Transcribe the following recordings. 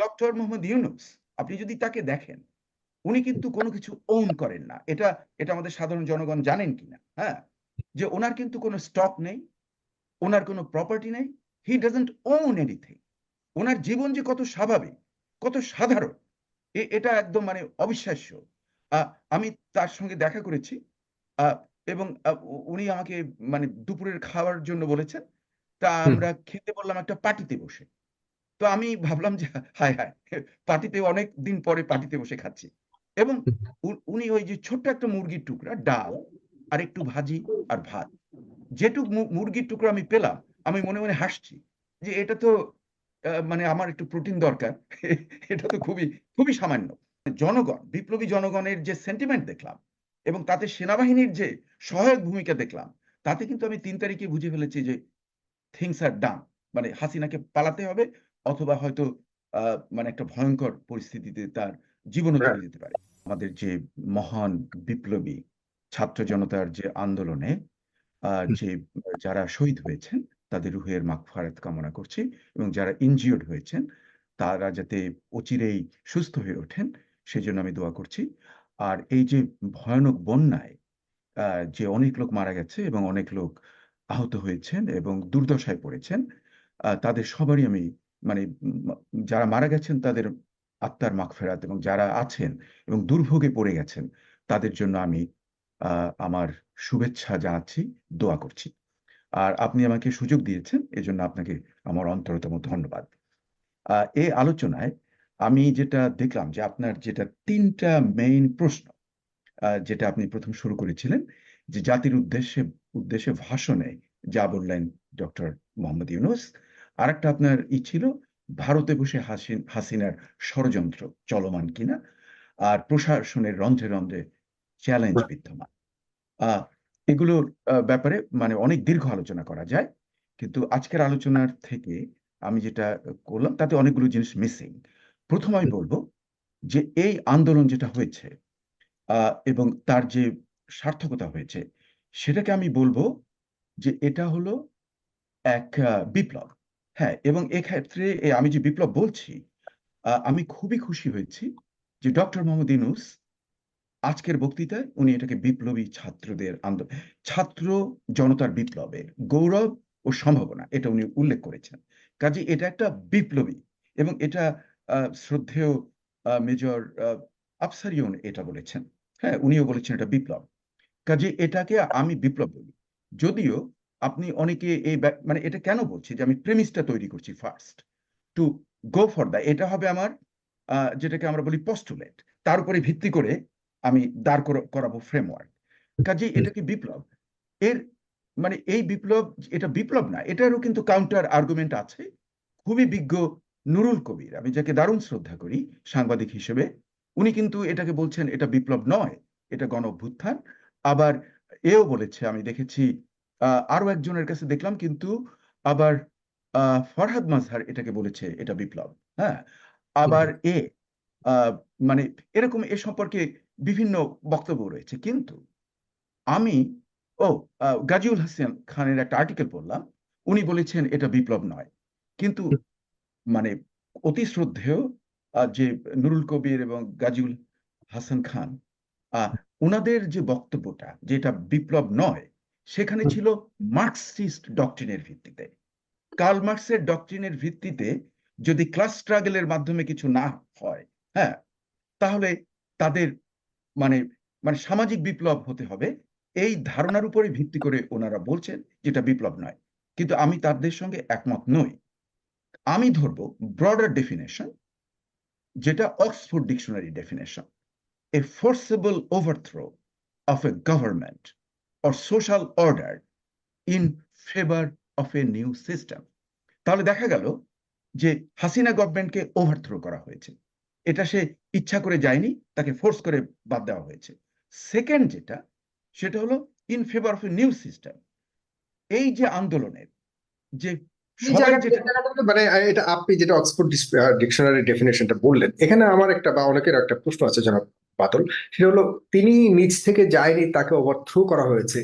Doctor Mohammad Yunus আপনি যদি তাকে দেখেন উনি কিন্তু কোনো কিছু ওন করেন না। এটা এটা আমাদের সাধারণ জনগণ জানেন কিনা? হ্যাঁ? যে ওনার কিন্তু কোনো স্টক নেই ওনার কোনো প্রপার্টি নেই হি ডাজেন্ট ওন এনিথিং ওনার জীবন যে কত স্বাভাবিক কত সাধারণ এটা একদম মানে অবিশ্বাস্য। আমি তার সঙ্গে দেখা করেছি আহ, এবং উনি আমাকে মানে দুপুরের খাওয়ার জন্য বলেছেন। তা আমরা খেতে বললাম একটা পার্টিতে বসে। তো আমি ভাবলাম যে হায় হায় পার্টিতে অনেক দিন পরে পার্টিতে বসে খাচ্ছি। এবং উনি ওই যে ছোট্ট একটা মুরগির টুকরা ডাল আর একটু ভাজি আর ভাত। যেটুক মুরগির টুকরো আমি পেলাম আমি মনে মনে হাসছি যে এটা তো মানে আমার একটু প্রোটিন দরকার এটা তো খুবই খুবই সামান্য। জনগণ বিপ্লবী জনগণের যে সেন্টিমেন্ট দেখলাম এবং তাতে সেনাবাহিনীর যে সহায়ক ভূমিকা দেখলাম তাতে কিন্তু আমি তিন তারিখে বুঝে ফেলেছি যে থিংস আর ডান মানে হাসিনাকে পালাতে হবে অথবা হয়তো আহ, মানে একটা ভয়ঙ্কর পরিস্থিতিতে তার জীবনও চলে যেতে পারে। আমাদের যে মহান বিপ্লবী ছাত্র জনতার যে আন্দোলনে যে যারা শহীদ হয়েছেন তাদের রুহের মাগফিরাত কামনা করছি এবং যারা ইনজিওর্ড হয়েছেন তারা যাতে অচিরেই সুস্থ হয়ে ওঠেন সেজন্য আমি দোয়া করছি। আর এই যে ভয়ানক বন্যায় আহ, যে অনেক লোক মারা গেছে এবং অনেক লোক আহত হয়েছেন এবং দুর্দশায় পড়েছেন আহ, তাদের সবারই আমি মানে যারা মারা গেছেন তাদের আত্মার মাগফিরাত এবং যারা আছেন এবং দুর্ভোগে পড়ে গেছেন, তাদের জন্য আমি আমার শুভেচ্ছা জানাচ্ছি, দোয়া করছি। আর আপনি আমাকে সুযোগ দিয়েছেন, এজন্য আপনাকে আমার অন্তরতম ধন্যবাদ। এ আলোচনায় আমি যেটা দেখলাম যে আপনার যেটা তিনটা মেইন প্রশ্ন যেটা আপনি প্রথম শুরু করেছিলেন, যে জাতির উদ্দেশ্যে উদ্দেশ্যে ভাষণে যা বললেন ডক্টর মোহাম্মদ ইউনুস আরেকটা আপনার ই ছিল, ভারতে বসে হাসিন, হাসিনার ষড়যন্ত্র চলমান কিনা? আর প্রশাসনের রন্ধ্রে রন্ধ্রে চ্যালেঞ্জ বিদ্যমান। এগুলোর ব্যাপারে মানে অনেক দীর্ঘ আলোচনা করা যায়, কিন্তু আজকের আলোচনার থেকে আমি যেটা করলাম, তাতে অনেকগুলো জিনিস মিসিং। প্রথম আমি বলব যে এই আন্দোলন যেটা হয়েছে এবং তার যে সার্থকতা হয়েছে, সেটাকে আমি বলব যে এটা হলো এক বিপ্লব। হ্যাঁ এবং এক্ষেত্রে আমি যে বিপ্লব বলছি আমি খুবই খুশি হয়েছি যে ডক্টর মোহাম্মদ ইনুস আজকের বক্তৃতায় উনি এটাকে বিপ্লবী ছাত্রদের আন্দোলন ছাত্র জনতার বিপ্লবের গৌরব ও সম্ভাবনা, এটা উনি উল্লেখ করেছেন। কাজে এটা একটা বিপ্লবী এবং এটা শ্রদ্ধেয় মেজর আফসারিয়ন এটা বলেছেন। হ্যাঁ উনিও বলেছেন এটা বিপ্লব। কাজে এটাকে আমি বিপ্লব বলি। যদিও আপনি অনেকে এই মানে এটা কেন বলছি যে আমি প্রেমিসটা তৈরি করছি first to go for the এটা হবে আমার যেটাকে আমরা বলি পস্টুলেট তার উপরে ভিত্তি করে আমি দাঁড় করা- করাবো ফ্রেমওয়ার্ক কাজে এটা কি বিপ্লব? এর মানে এই বিপ্লব, এটা বিপ্লব না, এটারও কিন্তু কাউন্টার আর্গুমেন্ট আছে। খুবই বিজ্ঞ নুরুল কবির, আমি যাকে দারুণ শ্রদ্ধা করি, সাংবাদিক হিসেবে, উনি কিন্তু এটাকে বলছেন, এটা বিপ্লব নয়, এটা গণ অভ্যুত্থান আবার এও বলেছে, আমি দেখেছি আরও একজনের কাছে দেখলাম কিন্তু আবার আহ, ফরহাদ মাজহার এটাকে বলেছে এটা বিপ্লব হ্যাঁ? আবার এ মানে এরকম এ সম্পর্কে বিভিন্ন বক্তব্য রয়েছে কিন্তু আমি ও গাজীউল হাসান খানের একটা আর্টিকেল পড়লাম উনি বলেছেন এটা বিপ্লব নয় কিন্তু মানে অতি শ্রদ্ধেয় যে নুরুল কবির এবং গাজীউল হাসান খান আহ, ওনাদের যে বক্তব্যটা যেটা বিপ্লব নয় সেখানে ছিল মার্কসিস্ট ডক্ট্রিনের ভিত্তিতে। কার্ল মার্কসের ডক্ট্রিনের ভিত্তিতে যদি ক্লাস স্ট্রাগলের মাধ্যমে কিছু না হয় হ্যাঁ তাহলে তাদের মানে মানে সামাজিক বিপ্লব হতে হবে। এই ধারণার উপরে ভিত্তি করে ওনারা বলছেন যেটা বিপ্লব নয়। কিন্তু আমি তাদের সঙ্গে একমত নই। আমি ধরবো ব্রডার ডেফিনেশন যেটা Oxford dictionary definition a forcible overthrow of a government or social order in favour of a new system তাহলে দেখা গেল যে হাসিনা গভর্নমেন্টকে ওভারথ্রো করা হয়েছে। এটা সে ইচ্ছা করে যায়নি তাকে ফোর্স করে বাদ দেওয়া হয়েছে। সেকেন্ড যেটা সেটা হলো in favour of a new system এই যে আন্দোলনের যে মানে এটা আপনি যেটা অক্সফোর্ড ডিকশনারি ডেফিনেশনটা বললেন এখানে আমার একটা বা অনেকের একটা প্রশ্ন আছে জনাব। বাদল সেটা হলো তিনি নিজ থেকে যায়নি তাকে ওভারথ্রো করা হয়েছে।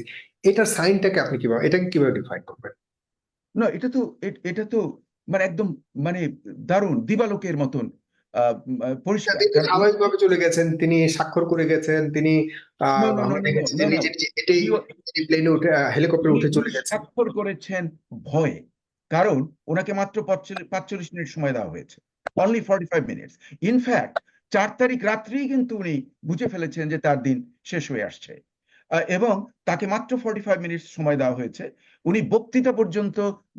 এটার সাইনটাকে আপনি কীভাবে এটাকে কীভাবে ডিফাইন করবেন? না এটা তো এটা তো মানে একদম মানে দারুণ দিবালোকের মতন স্বাভাবিকভাবে চলে গেছেন তিনি স্বাক্ষর করে গেছেন তিনি প্লেনে উঠে হেলিকপ্টারে উঠে চলে গেছেন। স্বাক্ষর করেছেন ভয়ে। কারণ ওনাকে মাত্র পাঁচচল্লিশ মিনিট সময় দেওয়া হয়েছে। Only forty five minutes in fact চার তারিখ রাত্রেই কিন্তু উনি বুঝে ফেলেছেন যে তার দিন শেষ হয়ে আসছে। এবং তাকে মাত্র ফর্টি ফাইভ মিনিটস সময় দেওয়া হয়েছে। উনি বক্তৃতা পর্যন্ত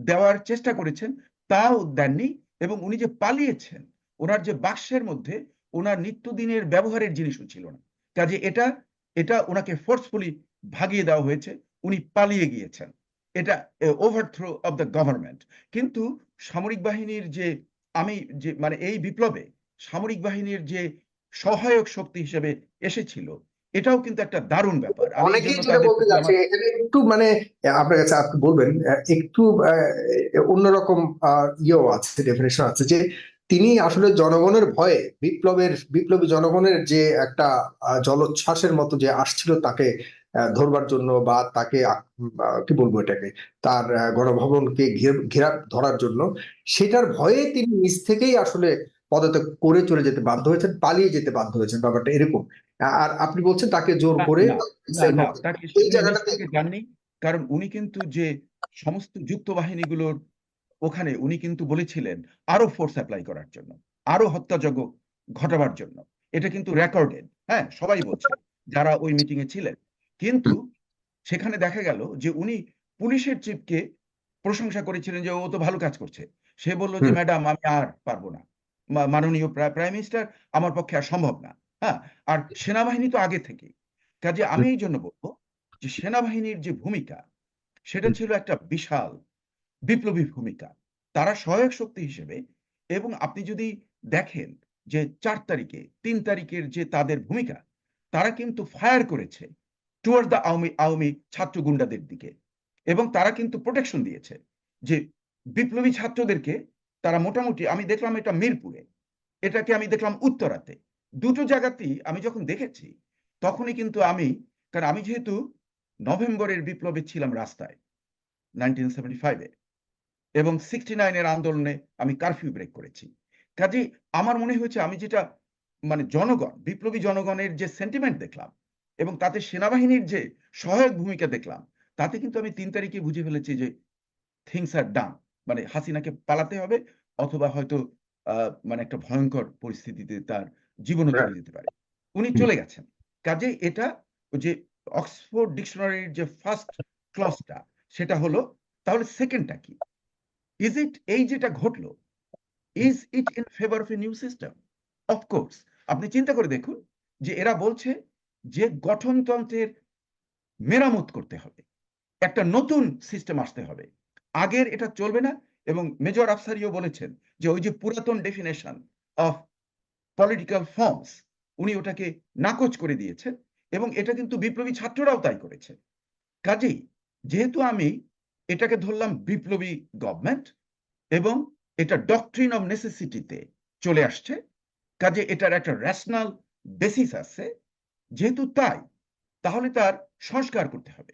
দেওয়ার চেষ্টা করেছেন, তাও দেননি এবং উনি যে পালিয়েছেন, ওনার যে বাক্সের মধ্যে ওনার নিত্যদিনের ব্যবহারের জিনিসও ছিল না। কাজে এটা এটা ওনাকে ফোর্সফুলি ভাগিয়ে দেওয়া হয়েছে, উনি পালিয়ে গিয়েছেন। এটা ওভারথ্রো অফ দ্য গভর্নমেন্ট কিন্তু সামরিক বাহিনীর যে, আমি যে মানে এই বিপ্লবে সামরিক বাহিনীর যে সহায়ক শক্তি হিসেবে এসেছিল এটাও কিন্তু একটা দারুণ ব্যাপার। অনেকেই যেটা বলতে যাচ্ছে এখানে একটু মানে আপনার কাছে আপনি বলবেন একটু অন্যরকম ইয়েও আছে ডেফিনেশন আছে যে তিনি আসলে জনগণের ভয়ে বিপ্লবের বিপ্লবী জনগণের যে একটা জলোচ্ছ্বাসের মতো যে আসছিল তাকে ধরবার জন্য বা তাকে কি বলব এটাকে তার গণভবনকে ঘিরে ঘেরা ধরার জন্য সেটার ভয়ে তিনি নিজ থেকেই আসলে পদত্যাগ করে চলে যেতে বাধ্য হয়েছেন পালিয়ে যেতে বাধ্য হয়েছেন ব্যাপারটা এরকম। আর আপনি বলছেন তাকে জোর করে এই জায়গাটাতে যাননি কারণ উনি কিন্তু যে সমস্ত যুক্ত বাহিনীগুলোর ওখানে উনি কিন্তু বলেছিলেন আরও ফোর্স অ্যাপ্লাই করার জন্য আরও হত্যাযজ্ঞ ঘটাবার জন্য। এটা কিন্তু রেকর্ডেড হ্যাঁ সবাই বলছে যারা ওই মিটিং এ ছিলেন। কিন্তু সেখানে দেখা গেল যে উনি পুলিশের চিফকে প্রশংসা করেছিলেন যে ও তো ভালো কাজ করছে। সে বলল যে ম্যাডাম আমি আর পারব না। মাননীয় প্রাইম মিনিস্টার আমার পক্ষে আর সম্ভব না হ্যাঁ? আর সেনাবাহিনী তো আগে থেকেই। কাজে আমি এই জন্য বলব যে সেনাবাহিনীর যে ভূমিকা, সেটা ছিল একটা বিশাল বিপ্লবী ভূমিকা। তারা সহায়ক শক্তি হিসেবে এবং আপনি যদি দেখেন যে চার তারিখে, তিন তারিখের যে তাদের ভূমিকা, তারা কিন্তু ফায়ার করেছে টুয়ার্ড দ্য আওয়ামী আওয়ামী ছাত্র গুন্ডাদের দিকে। এবং তারা কিন্তু প্রোটেকশন দিয়েছে যে বিপ্লবী ছাত্রদেরকে তারা মোটামুটি, আমি দেখলাম এটা মিরপুরে, এটাকে আমি দেখলাম উত্তরাতে। দুটো জায়গাতেই আমি যখন দেখেছি, তখনই কিন্তু আমি, কারণ আমি যেহেতু নভেম্বরের বিপ্লবে ছিলাম রাস্তায় নাইনটিন সেভেন্টি ফাইভে এবং সিক্সটি নাইনের আন্দোলনে আমি কারফিউ ব্রেক করেছি। কাজে আমার মনে হয়েছে, আমি যেটা মানে জনগণ, বিপ্লবী জনগণের যে সেন্টিমেন্ট দেখলাম, এবং তাতে সেনাবাহিনীর যে সহায়ক ভূমিকা দেখলাম, তাতে কিন্তু আমি তিন তারিখে বুঝে ফেলেছি যে থিংস আর ডান মানে হাসিনাকে পালাতে হবে অথবা হয়তো মানে একটা ভয়ঙ্কর পরিস্থিতিতে তার জীবনও চলে যেতে পারে। উনি চলে গেছেন। কাজে এটা যে অক্সফোর্ড ডিকশনারির যে ফার্স্ট ক্লসটা সেটা হলো তাহলে সেকেন্ডটা কি? ইজ ইট এই যেটা ঘটলো is it in favour of a new system of course আপনি চিন্তা করে দেখুন যে এরা বলছে যে গঠনতন্ত্রের মেরামত করতে হবে। একটা নতুন সিস্টেম আসতে হবে। আগের এটা চলবে না এবং মেজর আফসারিও বলেছেন যে ওই যে পুরাতন ডেফিনেশন অফ পলিটিক্যাল ফর্মস উনি ওটাকে নাকচ করে দিয়েছেন এবং এটা কিন্তু বিপ্লবী ছাত্ররাও তাই করেছে। কাজেই যেহেতু আমি এটাকে ধরলাম বিপ্লবী গভর্নমেন্ট এবং এটা ডকট্রিন অফ নেসেসিটিতে চলে আসছে, কাজে এটার একটা রেশনাল বেসিস আছে, যেহেতু তাই তাহলে তার সংস্কার করতে হবে।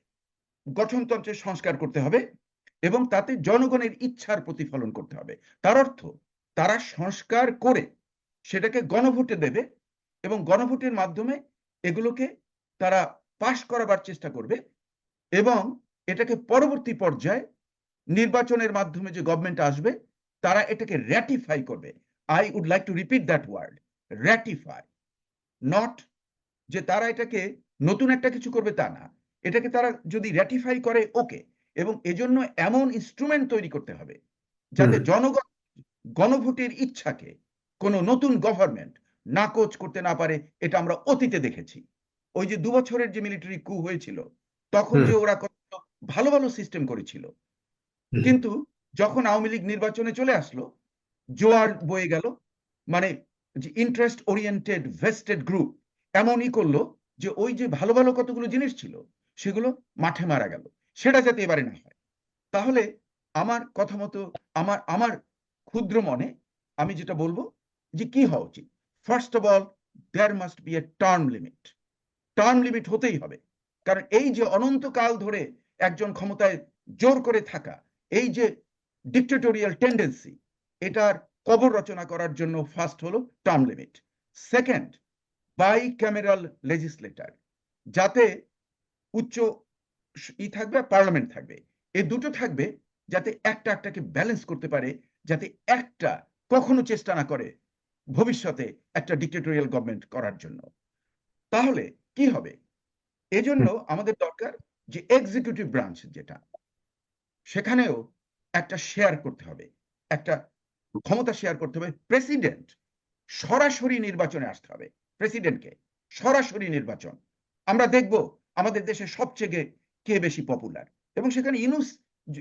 গঠনতন্ত্রের সংস্কার করতে হবে এবং তাতে জনগণের ইচ্ছার প্রতিফলন করতে হবে। তার অর্থ, তারা সংস্কার করে সেটাকে গণভোটে দেবে এবং গণভোটের মাধ্যমে এগুলোকে তারা পাশ করাবার চেষ্টা করবে এবং এটাকে পরবর্তী পর্যায়ে নির্বাচনের মাধ্যমে যে গভর্নমেন্ট আসবে, তারা এটাকে র্যাটিফাই করবে। I would like to repeat that word ratify not যে তারা এটাকে নতুন একটা কিছু করবে তা না। এটাকে তারা যদি র্যাটিফাই করে ওকে এবং এজন্য এমন ইনস্ট্রুমেন্ট তৈরি করতে হবে যাতে। জনগণ গণভোটের ইচ্ছাকে কোনো নতুন গভর্নমেন্ট নাকচ করতে না পারে এটা আমরা অতীতে দেখেছি। ওই যে দু বছরের যে মিলিটারি কু হয়েছিল তখন যে ওরা কত ভালো ভালো সিস্টেম করেছিল। কিন্তু যখন আওয়ামী লীগ নির্বাচনে চলে আসলো জোয়ার বয়ে গেল মানে যে ইন্টারেস্ট ওরিয়েন্টেড ভেস্টেড গ্রুপ এমনই করল যে ওই যে ভালো ভালো কতগুলো জিনিস ছিল সেগুলো মাঠে মারা গেল। সেটা যাতে এবারে না হয়। তাহলে আমার কথা মতো, আমার আমার ক্ষুদ্র মনে আমি যেটা বলব যে কি হওয়া উচিত? First of all there must be a term limit term limit হতেই হবে। কারণ এই যে অনন্তকাল ধরে একজন ক্ষমতায় জোর করে থাকা, এই যে ডিক্টেটোরিয়াল টেন্ডেন্সি এটার কবর রচনা করার জন্য ফার্স্ট হলো term limit second bicameral legislature যাতে উচ্চ ই থাকবে পার্লামেন্ট থাকবে। এই দুটো থাকবে যাতে একটা একটাকে ব্যালেন্স করতে পারে যাতে একটা কখনো চেষ্টা না করে ভবিষ্যতে একটা ডিক্টেটোরিয়াল গভর্নমেন্ট করার জন্য। তাহলে কি হবে? এজন্য আমাদের দরকার যে এক্সিকিউটিভ ব্রাঞ্চ যেটা সেখানেও একটা শেয়ার করতে হবে একটা ক্ষমতা শেয়ার করতে হবে। প্রেসিডেন্ট সরাসরি নির্বাচনে আসতে হবে প্রেসিডেন্টকে সরাসরি নির্বাচন। আমরা দেখব আমাদের দেশে সবচেয়ে কে বেশি পপুলার এবং সেখানে ইনুস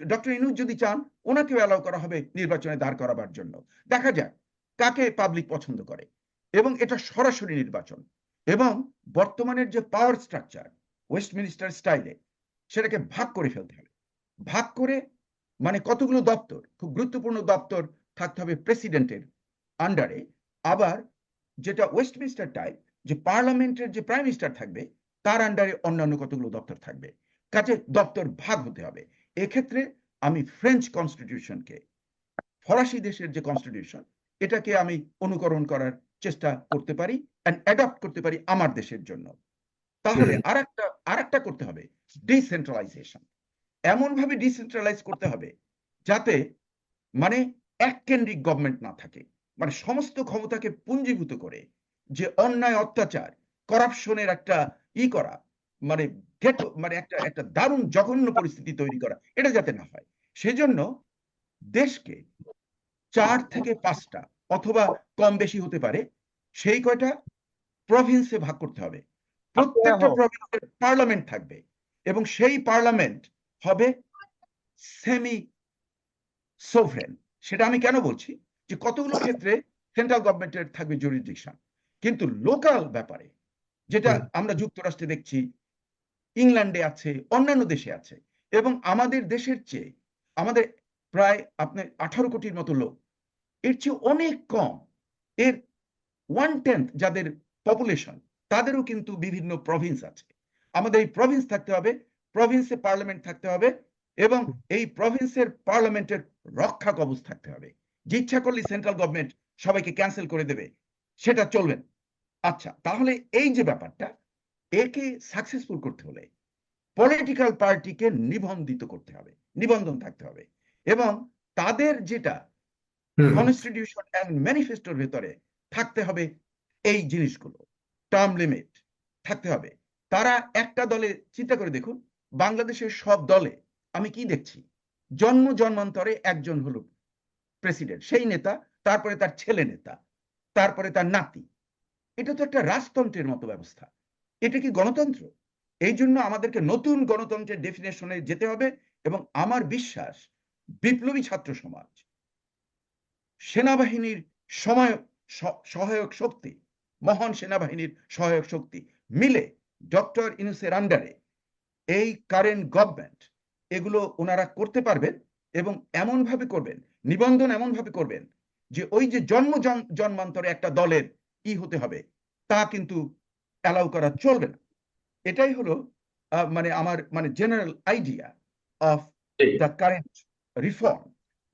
ডক্টর ইনুস যদি চান, ওনাকেও অ্যালাউ করা হবে নির্বাচনে দাঁড় করাবার জন্য। দেখা যাক কাকে পাবলিক পছন্দ করে। এবং এটা সরাসরি নির্বাচন। এবং বর্তমানের যে পাওয়ার স্ট্রাকচার ওয়েস্টমিনিস্টার স্টাইলে সেটাকে ভাগ করে ফেলতে হবে। ভাগ করে মানে কতগুলো দপ্তর? খুব গুরুত্বপূর্ণ দপ্তর থাকতে হবে প্রেসিডেন্টের আন্ডারে আবার যেটা ওয়েস্টমিনিস্টার টাইপ যে পার্লামেন্টের যে প্রাইম মিনিস্টার থাকবে, তার আন্ডারে অন্যান্য কতগুলো দপ্তর থাকবে? কাজে দপ্তর ভাগ হতে হবে। এক্ষেত্রে আমি ফ্রেঞ্চ কনস্টিটিউশনকে ফরাসি দেশের যে কনস্টিটিউশন এটাকে আমি অনুকরণ করার চেষ্টা করতে পারি অ্যান্ড অ্যাডপ্ট করতে পারি আমার দেশের জন্য। তাহলে আর একটা আর একটা করতে হবে ডিসেন্ট্রালাইজেশন এমন ভাবে ডিসেন্ট্রালাইজ করতে হবে যাতে মানে এক কেন্দ্রিক গভর্নমেন্ট না থাকে। মানে সমস্ত ক্ষমতাকে পুঞ্জীভূত করে যে অন্যায় অত্যাচার করাপশনের একটা ই করা মানে গেটো মানে একটা একটা দারুণ জঘন্য পরিস্থিতি তৈরি করা। এটা যাতে না হয়। সেজন্য দেশকে চার থেকে পাঁচটা অথবা কম বেশি হতে পারে সেই কয়টা প্রভিন্সে ভাগ করতে হবে। প্রত্যেকটা প্রভিন্সের পার্লামেন্ট থাকবে এবং সেই পার্লামেন্ট হবে সেমি সোভরেন সেটা আমি কেন বলছি? যে কতগুলো ক্ষেত্রে সেন্ট্রাল গভর্নমেন্টের থাকবে জুরিডিকশন কিন্তু লোকাল ব্যাপারে যেটা আমরা যুক্তরাষ্ট্রে দেখছি ইংল্যান্ডে আছে, অন্যান্য দেশে আছে এবং আমাদের দেশের চেয়ে আমাদের প্রায় আপনার আঠারো কোটির মতো লোক, এর চেয়ে অনেক কম। এর ওয়ান টেন্থ যাদের পপুলেশন তাদেরও কিন্তু বিভিন্ন প্রভিন্স আছে। আমাদের এই প্রভিন্স থাকতে হবে প্রভিন্সে পার্লামেন্ট থাকতে হবে এবং এই প্রভিন্সের পার্লামেন্টের রক্ষা কবচ থাকতে হবে। যে ইচ্ছা করলে সেন্ট্রাল গভর্নমেন্ট সবাইকে ক্যান্সেল করে দেবে, সেটা চলবে আচ্ছা তাহলে এই যে ব্যাপারটা একে সাকসেসফুল করতে হলে পলিটিক্যাল পার্টিকে নিবন্ধিত করতে হবে নিবন্ধন থাকতে হবে এবং তাদের যেটা কনস্টিটিউশন অ্যান্ড ম্যানিফেস্টোর ভেতরে থাকতে হবে এই জিনিসগুলো টার্ম লিমিট থাকতে হবে। তারা একটা দলে চিন্তা করে দেখুন বাংলাদেশের সব দলে আমি কি দেখছি? জন্ম জন্মান্তরে একজন হলো প্রেসিডেন্ট সেই নেতা তারপরে তার ছেলে নেতা তারপরে তার নাতি। এটা তো একটা রাজতন্ত্রের মতো ব্যবস্থা। এটা কি গণতন্ত্র? এই জন্য আমাদেরকে নতুন গণতন্ত্রের ডেফিনেশনে যেতে হবে এবং আমার বিশ্বাস, বিপ্লবী ছাত্র সমাজ, সেনাবাহিনীর সময় সহায়ক শক্তি, মহান সেনাবাহিনীর সহায়ক শক্তি মিলে ডক্টর ইনুসের আন্ডারে এই কারেন্ট গভর্নমেন্ট এগুলো ওনারা করতে পারবেন এবং এমন ভাবে করবেন, নিবন্ধন এমন ভাবে করবেন যে ওই যে জন্ম, জন- জন্মান্তরে একটা দলের ই হতে হবে, তা কিন্তু অ্যালাউ করা চলবে না। এটাই হলো মানে আমার মানে general idea of the current reform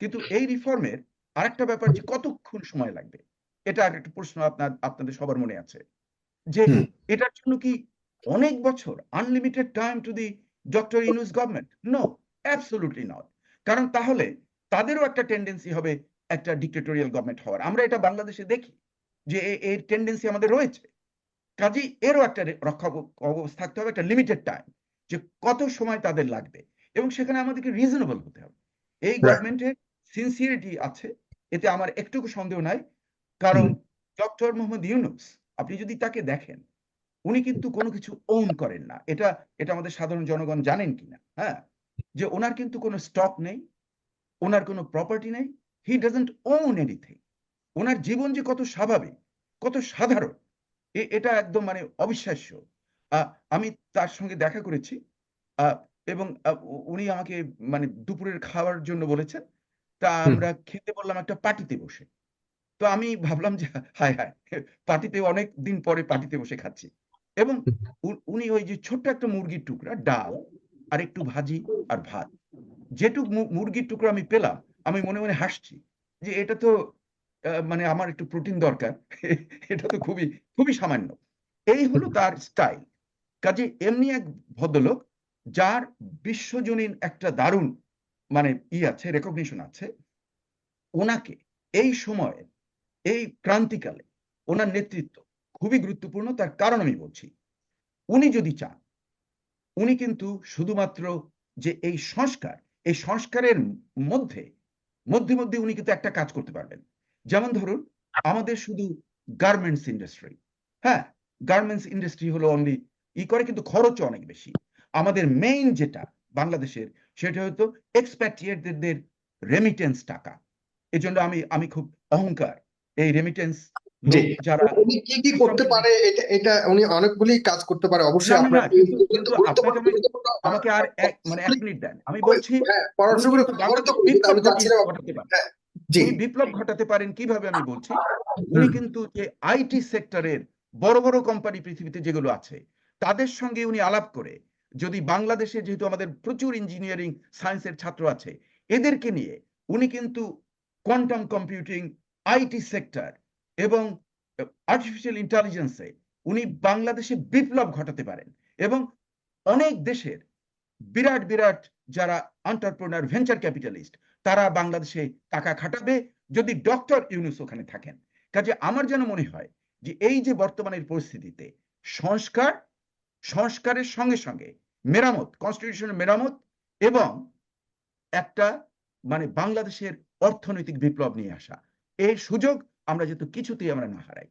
কিন্তু এই রিফর্মের আরেকটা ব্যাপার যে কতক্ষণ সময় লাগবে এটা আর একটা প্রশ্ন আপনার আপনাদের সবার মনে আছে। যে এটার জন্য কি অনেক বছর unlimited time to the doctor Yunus government no absolutely not কারণ তাহলে তাদেরও একটা টেন্ডেন্সি হবে একটা ডিক্টেটোরিয়াল গভর্নমেন্ট হওয়ার। আমরা এটা বাংলাদেশে দেখি যে এর টেন্ডেন্সি আমাদের রয়েছে। কাজেই এরও একটা রক্ষা কবচ থাকতে হবে একটা লিমিটেড টাইম যে কত সময় তাদের লাগবে। এবং সেখানে আমাদেরকে রিজনেবল হতে হবে। এই গভর্নমেন্টের সিনসিয়ারিটি আছে এতে আমার একটুকু সন্দেহ নাই। কারণ ডক্টর মোহাম্মদ ইউনুস আপনি যদি তাকে দেখেন উনি কিন্তু কোনো কিছু ওন করেন না। এটা এটা আমাদের সাধারণ জনগণ জানেন কিনা হ্যাঁ? যে ওনার কিন্তু কোনো স্টক নেই ওনার কোনো প্রপার্টি নেই হি ডাজেন্ট ওন এনিথিং ওনার জীবন যে কত স্বাভাবিক কত সাধারণ এটা একদম মানে অবিশ্বাস্য। আমি তার সঙ্গে দেখা করেছি। এবং উনি আমাকে মানে দুপুরের খাওয়ার জন্য বলেছেন। তা আমরা খেতে বললাম একটা পার্টিতে বসে। তো আমি ভাবলাম যে হায় হায় পার্টিতে অনেক দিন পরে পার্টিতে বসে খাচ্ছি। এবং উনি ওই যে ছোট্ট একটা মুরগির টুকরা ডাল আর একটু ভাজি আর ভাত। যেটুক মুরগির টুকরা আমি পেলাম আমি মনে মনে হাসছি যে এটা তো মানে আমার একটু প্রোটিন দরকার। এটা তো খুবই খুবই সামান্য। এই হলো তার স্টাইল কাজে এমনি এক ভদ্রলোক, যার বিশ্বজনীন একটা দারুণ মানে ই আছে রেকগনিশন আছে, ওনাকে এই সময়ে, এই ক্রান্তিকালে ওনার নেতৃত্ব খুবই গুরুত্বপূর্ণ, তার কারণ আমি বলছি। উনি যদি চান, উনি কিন্তু শুধুমাত্র যে এই সংস্কার, এই সংস্কারের মধ্যে মধ্যে মধ্যে উনি কিন্তু একটা কাজ করতে পারবেন। যেমন ধরুন আমাদের শুধু গার্মেন্টস ইন্ডাস্ট্রি হ্যাঁ? গার্মেন্টস ইন্ডাস্ট্রি হলো অনলি ই করে কিন্তু খরচও অনেক বেশি। আমাদের মেইন যেটা বাংলাদেশের সেটা হয়তো এক্সপ্যাট্রিয়েটদের রেমিটেন্স টাকা। এজন্য আমি আমি খুব অহংকার এই রেমিটেন্স। যারা উনি কি কি করতে পারে? এটা এটা উনি অনেকগুলি কাজ করতে পারে অবশ্যই আমাকে আর এক মানে এক মিনিট দেন। আমি বলছি হ্যাঁ পড়াশোনা করে আমি বিপ্লব ঘটাতে পারেন কীভাবে আমি বলছি? উনি কিন্তু যে আইটি সেক্টরের বড় বড় কোম্পানি পৃথিবীতে যেগুলো আছে তাদের সঙ্গে উনি আলাপ করে যদি বাংলাদেশে যেহেতু আমাদের প্রচুর ইঞ্জিনিয়ারিং সায়েন্সের ছাত্র আছে এদেরকে নিয়ে উনি কিন্তু কোয়ান্টাম কম্পিউটিং আইটি সেক্টর এবং আর্টিফিশিয়াল ইন্টেলিজেন্সে উনি বাংলাদেশে বিপ্লব ঘটাতে পারেন এবং অনেক দেশের বিরাট বিরাট যারা এন্টারপ্রেনার ভেঞ্চার ক্যাপিটালিস্ট তারা বাংলাদেশে টাকা খাটাবে যদি ডক্টর ইউনুস ওখানে থাকেন। কাজে আমার যেন মনে হয় যে এই যে বর্তমানের পরিস্থিতিতে সংস্কার, সংস্কারের সঙ্গে সঙ্গে মেরামত কনস্টিটিউশনের মেরামত এবং একটা মানে বাংলাদেশের অর্থনৈতিক বিপ্লব নিয়ে আসা, এই সুযোগ আমরা যেহেতু কিছুতেই আমরা না হারাই।